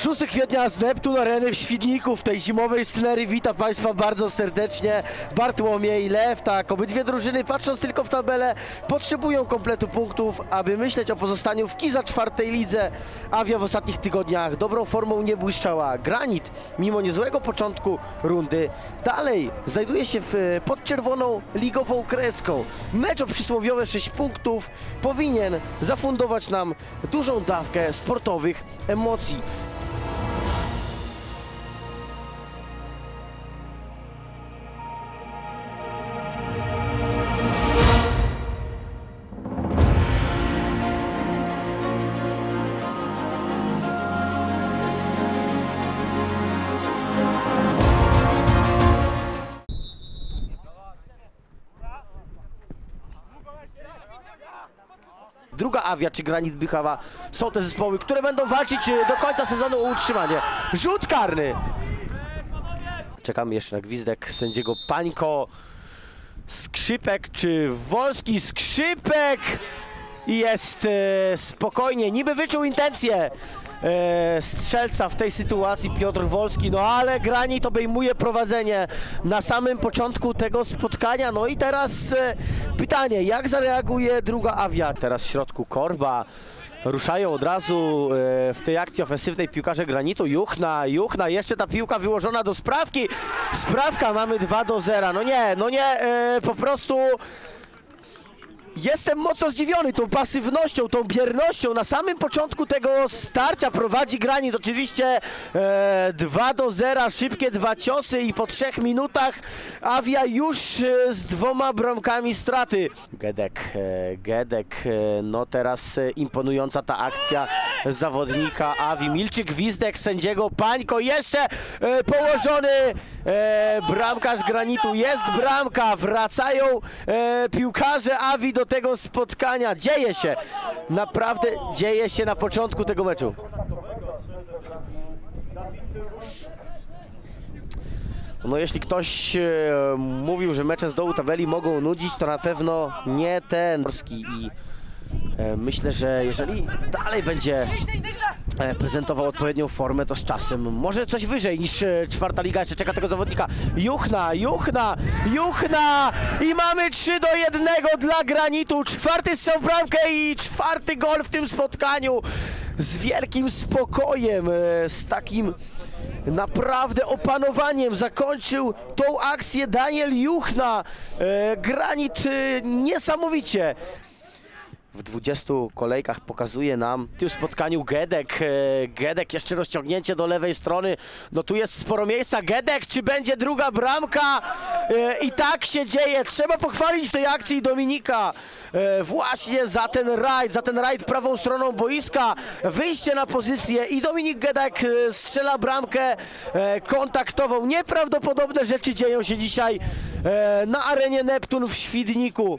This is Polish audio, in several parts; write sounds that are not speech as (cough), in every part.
6 kwietnia z Neptun Areny w Świdniku w tej zimowej scenerii wita Państwa bardzo serdecznie Bartłomiej, Lew, tak, obydwie drużyny patrząc tylko w tabelę potrzebują kompletu punktów, aby myśleć o pozostaniu w Kiza czwartej lidze. Awia w ostatnich tygodniach dobrą formą nie błyszczała. Granit, mimo niezłego początku rundy, dalej znajduje się w, pod czerwoną ligową kreską. Mecz o przysłowiowe 6 punktów powinien zafundować nam dużą dawkę sportowych emocji. Druga Awia czy Granit Bychawa są te zespoły, które będą walczyć e, do końca sezonu o utrzymanie. Rzut karny! Czekamy jeszcze na gwizdek sędziego Pańko. Skrzypek czy Wolski? Skrzypek! I jest e, spokojnie, niby wyczuł intencje e, strzelca w tej sytuacji Piotr Wolski, no ale Granit obejmuje prowadzenie na samym początku tego spotkania. No i teraz e, pytanie, jak zareaguje druga Awia? Teraz w środku Korba. Ruszają od razu w tej akcji ofensywnej piłkarze Granitu. Juchna, Juchna, jeszcze ta piłka wyłożona do sprawki. Sprawka, mamy 2 do 0. No nie, no nie, po prostu Jestem mocno zdziwiony tą pasywnością, tą biernością. Na samym początku tego starcia prowadzi Granit oczywiście e, 2 do 0, szybkie dwa ciosy i po trzech minutach Awia już e, z dwoma bramkami straty. Gedek, e, Gedek, e, no teraz e, imponująca ta akcja zawodnika Awi. Milczy gwizdek sędziego Pańko, jeszcze e, położony e, bramkarz Granitu. Jest bramka, wracają e, piłkarze Awi do tego spotkania. Dzieje się, naprawdę dzieje się na początku tego meczu. No jeśli ktoś e, mówił, że mecze z dołu tabeli mogą nudzić, to na pewno nie ten Morski i myślę, że jeżeli dalej będzie e, prezentował odpowiednią formę, to z czasem może coś wyżej niż e, czwarta liga jeszcze czeka tego zawodnika. Juchna, Juchna, Juchna i mamy 3 do 1 dla Granitu. Czwarty strzał w bramkę i czwarty gol w tym spotkaniu. Z wielkim spokojem, e, z takim naprawdę opanowaniem zakończył tą akcję Daniel Juchna. E, Granit e, niesamowicie w 20 kolejkach pokazuje nam w tym spotkaniu Gedek. e, Gedek jeszcze rozciągnięcie do lewej strony. No tu jest sporo miejsca. Gedek, czy będzie druga bramka? E, I tak się dzieje. Trzeba pochwalić w tej akcji Dominika e, właśnie za ten rajd, za ten rajd prawą stroną boiska. Wyjście na pozycję i Dominik Gedek strzela bramkę kontaktową. Nieprawdopodobne rzeczy dzieją się dzisiaj na arenie Neptun w Świdniku.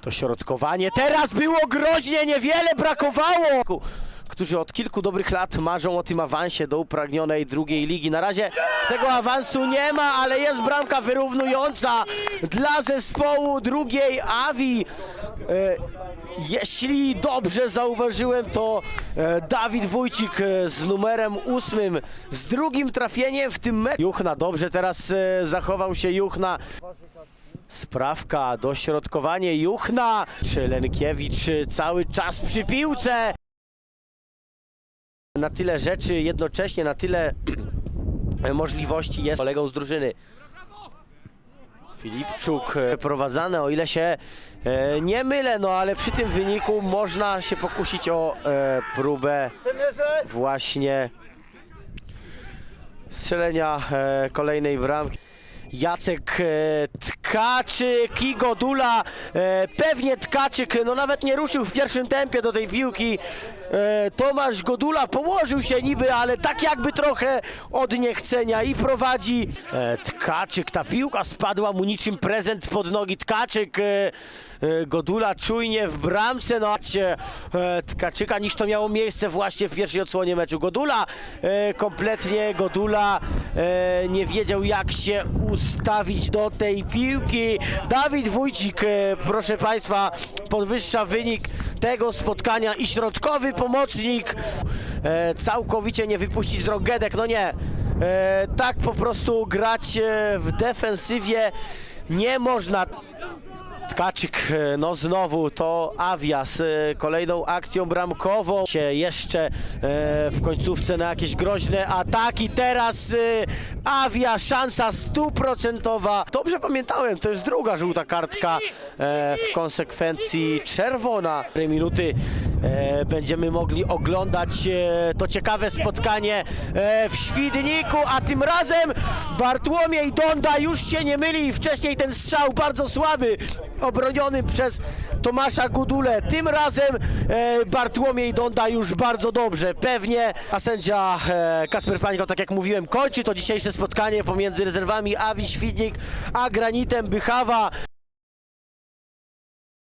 To środkowanie teraz było groźnie, niewiele brakowało. Którzy od kilku dobrych lat marzą o tym awansie do upragnionej drugiej ligi. Na razie tego awansu nie ma, ale jest bramka wyrównująca dla zespołu drugiej Awi. E, jeśli dobrze zauważyłem, to e, Dawid Wójcik e, z numerem ósmym, z drugim trafieniem w tym meczu. Juchna dobrze teraz zachował się Juchna. Sprawka, dośrodkowanie Juchna, czy Lenkiewicz cały czas przy piłce. Na tyle rzeczy jednocześnie, na tyle (clears throat) możliwości jest kolegą z drużyny. Filipczuk e, prowadzany, o ile się e, nie mylę, no ale przy tym wyniku można się pokusić o e, próbę właśnie strzelenia e, kolejnej bramki. Jacek e, Tkaczyk i Godula, e, pewnie Tkaczyk, no nawet nie ruszył w pierwszym tempie do tej piłki. E, Tomasz Godula położył się niby, ale tak jakby trochę od niechcenia i prowadzi e, Tkaczyk. Ta piłka spadła mu niczym prezent pod nogi. Tkaczyk, Godula czujnie w bramce, no Tkaczyka niż to miało miejsce właśnie w pierwszej odsłonie meczu. Godula kompletnie, Godula nie wiedział jak się ustawić do tej piłki. Dawid Wójcik, e, proszę Państwa, podwyższa wynik tego spotkania i środkowy pomocnik e, całkowicie nie wypuścić z rąk Gedek, no nie. E, tak po prostu grać w defensywie nie można. Tkaczyk, e, no znowu to Awias, e, kolejną akcją bramkową. Się jeszcze e, w końcówce na jakieś groźne ataki. Teraz Awia, szansa stuprocentowa. Dobrze pamiętałem, to jest druga żółta kartka. W konsekwencji czerwona. 4 minuty będziemy mogli oglądać to ciekawe spotkanie w Świdniku, a tym razem Bartłomiej Donda już się nie myli. Wcześniej ten strzał bardzo słaby, obroniony przez Tomasza Gudulę. Tym razem e, Bartłomiej Donda już bardzo dobrze, pewnie. A sędzia e, Kasper Pańko, tak jak mówiłem, kończy to dzisiejsze spotkanie pomiędzy rezerwami Awi Świdnik a Granitem Bychawa.